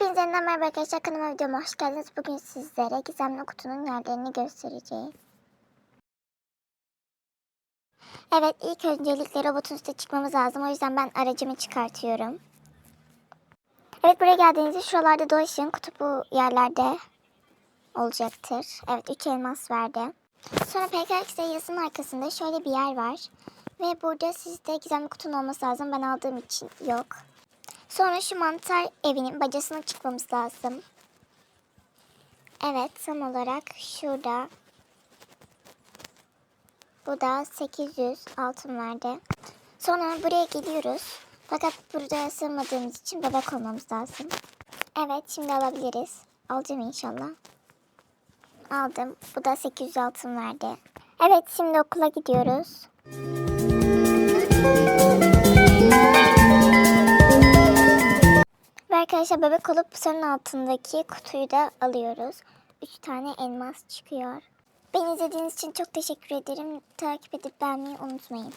Hepinize merhaba arkadaşlar kanalıma videoma hoş geldiniz. Bugün sizlere gizemli kutunun yerlerini göstereceğim. Evet ilk öncelikle robotun üstüne çıkmamız lazım. O yüzden ben aracımı çıkartıyorum. Evet buraya geldiğinizde şuralarda dolaşın. Kutu bu yerlerde olacaktır. Evet 3 elmas verdi. Sonra PKX'de yazının arkasında şöyle bir yer var. Ve burada sizde gizemli kutunun olması lazım. Ben aldığım için yok. Sonra şu mantar evinin bacasına çıkmamız lazım. Evet tam olarak şurada. Bu da 800 altın verdi. Sonra buraya geliyoruz. Fakat burada sığmadığımız için bebek olmamız lazım. Evet şimdi alabiliriz. Alacağım inşallah. Aldım. Bu da 800 altın verdi. Evet şimdi okula gidiyoruz. arkadaşlar bebek olup sarının altındaki kutuyu da alıyoruz. 3 tane elmas çıkıyor. Beni izlediğiniz için çok teşekkür ederim. Takip edip beğenmeyi unutmayın.